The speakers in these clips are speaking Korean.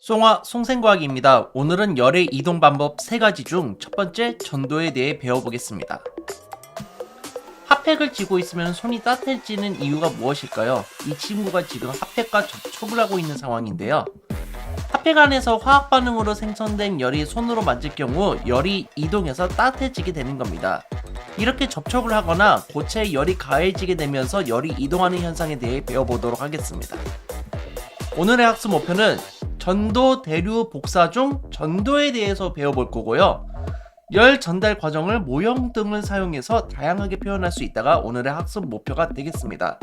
송화 송생과학입니다. 오늘은 열의 이동 방법 세 가지 중 첫 번째 전도에 대해 배워보겠습니다. 핫팩을 쥐고 있으면 손이 따뜻해지는 이유가 무엇일까요? 이 친구가 지금 핫팩과 접촉을 하고 있는 상황인데요. 핫팩 안에서 화학 반응으로 생성된 열이 손으로 만질 경우 열이 이동해서 따뜻해지게 되는 겁니다. 이렇게 접촉을 하거나 고체에 열이 가해지게 되면서 열이 이동하는 현상에 대해 배워보도록 하겠습니다. 오늘의 학습 목표는 전도, 대류, 복사 중 전도에 대해서 배워볼 거고요. 열 전달 과정을 모형 등을 사용해서 다양하게 표현할 수 있다가 오늘의 학습 목표가 되겠습니다.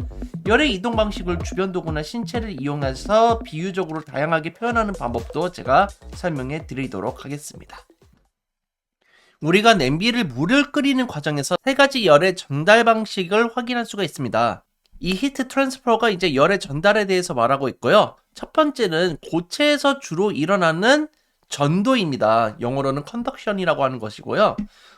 열의 이동 방식을 주변 도구나 신체를 이용해서 비유적으로 다양하게 표현하는 방법도 제가 설명해 드리도록 하겠습니다. 우리가 냄비를 물을 끓이는 과정에서 세 가지 열의 전달 방식을 확인할 수가 있습니다. 이 히트 트랜스퍼가 이제 열의 전달에 대해서 말하고 있고요. 첫 번째는 고체에서 주로 일어나는 전도입니다. 영어로는 컨덕션이라고 하는 것이고요.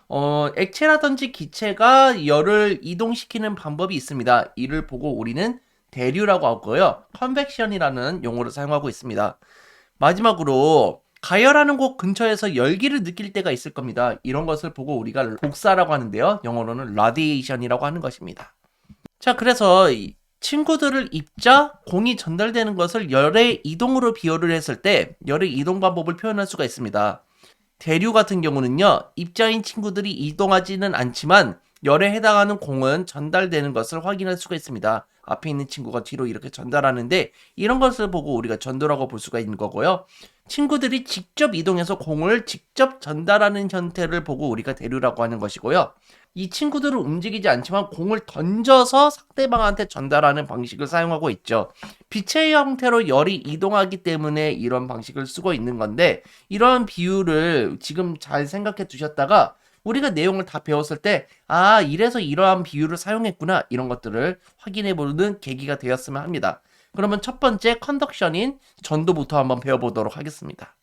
어, 액체라든지 기체가 열을 이동시키는 방법이 있습니다. 이를 보고 우리는 대류라고 하고요. 컨벡션이라는 용어를 사용하고 있습니다. 마지막으로 가열하는 곳 근처에서 열기를 느낄 때가 있을 겁니다. 이런 것을 보고 우리가 복사라고 하는데요. 영어로는 라디에이션이라고 하는 것입니다. 자, 그래서 이 친구들을 입자 공이 전달되는 것을 열의 이동으로 비교를 했을 때 열의 이동 방법을 표현할 수가 있습니다. 대류 같은 경우는요, 입자인 친구들이 이동하지는 않지만 열에 해당하는 공은 전달되는 것을 확인할 수가 있습니다. 앞에 있는 친구가 뒤로 이렇게 전달하는데 이런 것을 보고 우리가 전도라고 볼 수가 있는 거고요. 친구들이 직접 이동해서 공을 직접 전달하는 형태를 보고 우리가 대류라고 하는 것이고요. 이 친구들은 움직이지 않지만 공을 던져서 상대방한테 전달하는 방식을 사용하고 있죠. 빛의 형태로 열이 이동하기 때문에 이런 방식을 쓰고 있는 건데 이런 비유를 지금 잘 생각해 두셨다가 우리가 내용을 다 배웠을 때, 아, 이래서 이러한 비유를 사용했구나, 이런 것들을 확인해 보는 계기가 되었으면 합니다. 그러면 첫 번째 컨덕션인 전도부터 한번 배워보도록 하겠습니다.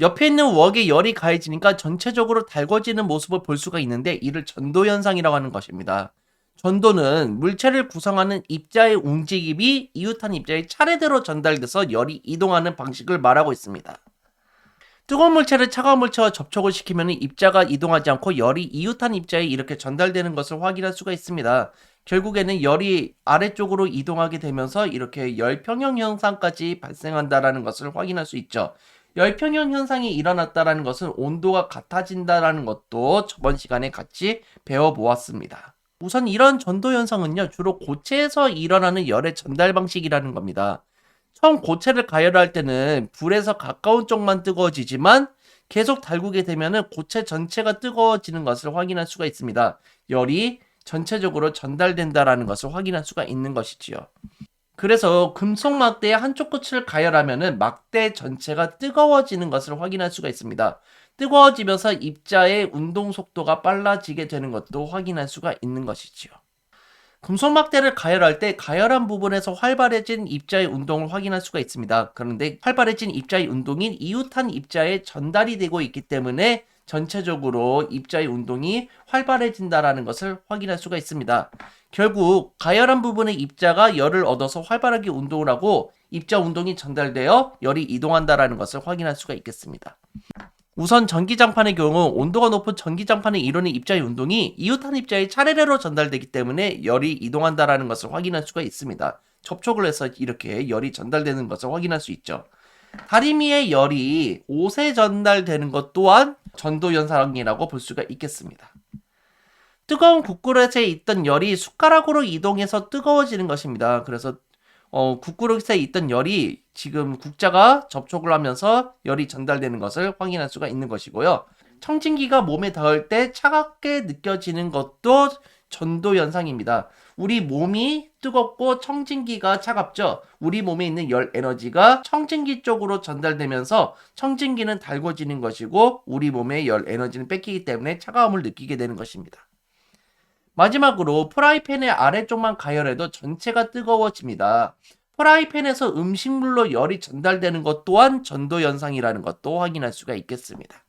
옆에 있는 웍에 열이 가해지니까 전체적으로 달궈지는 모습을 볼 수가 있는데 이를 전도 현상이라고 하는 것입니다. 전도는 물체를 구성하는 입자의 움직임이 이웃한 입자의 차례대로 전달돼서 열이 이동하는 방식을 말하고 있습니다. 뜨거운 물체를 차가운 물체와 접촉을 시키면 입자가 이동하지 않고 열이 이웃한 입자에 이렇게 전달되는 것을 확인할 수가 있습니다. 결국에는 열이 아래쪽으로 이동하게 되면서 이렇게 열평형 현상까지 발생한다라는 것을 확인할 수 있죠. 열평형 현상이 일어났다라는 것은 온도가 같아진다라는 것도 저번 시간에 같이 배워보았습니다. 우선 이런 전도 현상은요, 주로 고체에서 일어나는 열의 전달 방식이라는 겁니다. 처음 고체를 가열할 때는 불에서 가까운 쪽만 뜨거워지지만 계속 달구게 되면은 고체 전체가 뜨거워지는 것을 확인할 수가 있습니다. 열이 전체적으로 전달된다라는 것을 확인할 수가 있는 것이지요. 그래서 금속 막대의 한쪽 끝을 가열하면은 막대 전체가 뜨거워지는 것을 확인할 수가 있습니다. 뜨거워지면서 입자의 운동 속도가 빨라지게 되는 것도 확인할 수가 있는 것이지요. 금속 막대를 가열할 때 가열한 부분에서 활발해진 입자의 운동을 확인할 수가 있습니다. 그런데 활발해진 입자의 운동인 이웃한 입자에 전달이 되고 있기 때문에 전체적으로 입자의 운동이 활발해진다라는 것을 확인할 수가 있습니다. 결국 가열한 부분의 입자가 열을 얻어서 활발하게 운동을 하고 입자 운동이 전달되어 열이 이동한다라는 것을 확인할 수가 있겠습니다. 우선 전기장판의 경우 온도가 높은 전기장판에 이루는 입자의 운동이 이웃한 입자의 차례대로 전달되기 때문에 열이 이동한다라는 것을 확인할 수가 있습니다. 접촉을 해서 이렇게 열이 전달되는 것을 확인할 수 있죠. 다리미의 열이 옷에 전달되는 것 또한 전도 현상이라고 볼 수가 있겠습니다. 뜨거운 국그릇에 있던 열이 숟가락으로 이동해서 뜨거워지는 것입니다. 그래서 어, 국그릇에 있던 열이 지금 국자가 접촉을 하면서 열이 전달되는 것을 확인할 수가 있는 것이고요. 청진기가 몸에 닿을 때 차갑게 느껴지는 것도 전도 현상입니다. 우리 몸이 뜨겁고 청진기가 차갑죠. 우리 몸에 있는 열 에너지가 청진기 쪽으로 전달되면서 청진기는 달궈지는 것이고 우리 몸의 열 에너지는 뺏기기 때문에 차가움을 느끼게 되는 것입니다. 마지막으로 프라이팬의 아래쪽만 가열해도 전체가 뜨거워집니다. 프라이팬에서 음식물로 열이 전달되는 것 또한 전도 현상이라는 것도 확인할 수가 있겠습니다.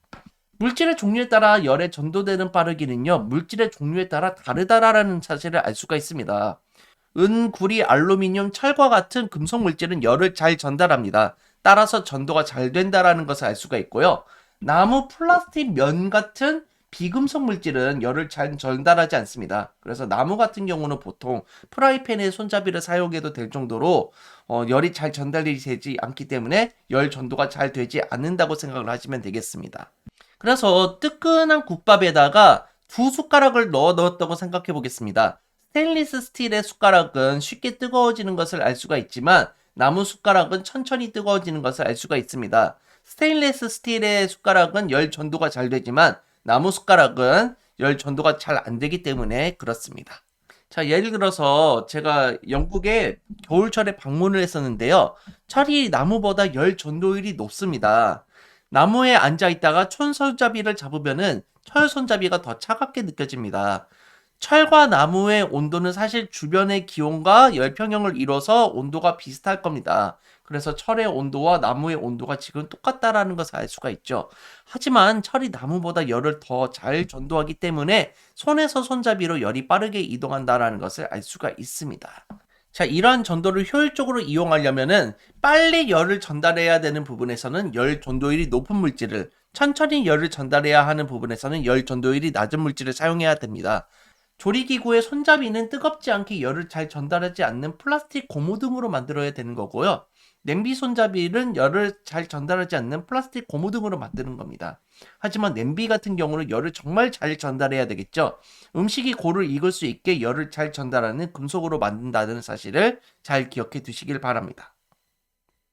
물질의 종류에 따라 열에 전도되는 빠르기는요, 물질의 종류에 따라 다르다라는 사실을 알 수가 있습니다. 은, 구리, 알루미늄, 철과 같은 금속 물질은 열을 잘 전달합니다. 따라서 전도가 잘 된다라는 것을 알 수가 있고요. 나무, 플라스틱, 면 같은 비금속 물질은 열을 잘 전달하지 않습니다. 그래서 나무 같은 경우는 보통 프라이팬에 손잡이를 사용해도 될 정도로 어, 열이 잘 전달이 되지 않기 때문에 열 전도가 잘 되지 않는다고 생각을 하시면 되겠습니다. 그래서 뜨끈한 국밥에다가 두 숟가락을 넣어 넣었다고 생각해 보겠습니다. 스테인리스 스틸의 숟가락은 쉽게 뜨거워지는 것을 알 수가 있지만 나무 숟가락은 천천히 뜨거워지는 것을 알 수가 있습니다. 스테인리스 스틸의 숟가락은 열 전도가 잘 되지만 나무 숟가락은 열 전도가 잘 안 되기 때문에 그렇습니다. 자, 예를 들어서 제가 영국에 겨울철에 방문을 했었는데요. 철이 나무보다 열 전도율이 높습니다. 나무에 앉아 있다가 촌 손잡이를 잡으면은 철 손잡이가 더 차갑게 느껴집니다. 철과 나무의 온도는 사실 주변의 기온과 열평형을 이뤄서 온도가 비슷할 겁니다. 그래서 철의 온도와 나무의 온도가 지금 똑같다라는 것을 알 수가 있죠. 하지만 철이 나무보다 열을 더 잘 전도하기 때문에 손에서 손잡이로 열이 빠르게 이동한다라는 것을 알 수가 있습니다. 자, 이러한 전도를 효율적으로 이용하려면은 빨리 열을 전달해야 되는 부분에서는 열 전도율이 높은 물질을 천천히 열을 전달해야 하는 부분에서는 열 전도율이 낮은 물질을 사용해야 됩니다. 조리기구의 손잡이는 뜨겁지 않게 열을 잘 전달하지 않는 플라스틱 고무 등으로 만들어야 되는 거고요. 냄비 손잡이는 열을 잘 전달하지 않는 플라스틱 고무 등으로 만드는 겁니다. 하지만 냄비 같은 경우는 열을 정말 잘 전달해야 되겠죠. 음식이 고를 익을 수 있게 열을 잘 전달하는 금속으로 만든다는 사실을 잘 기억해 두시길 바랍니다.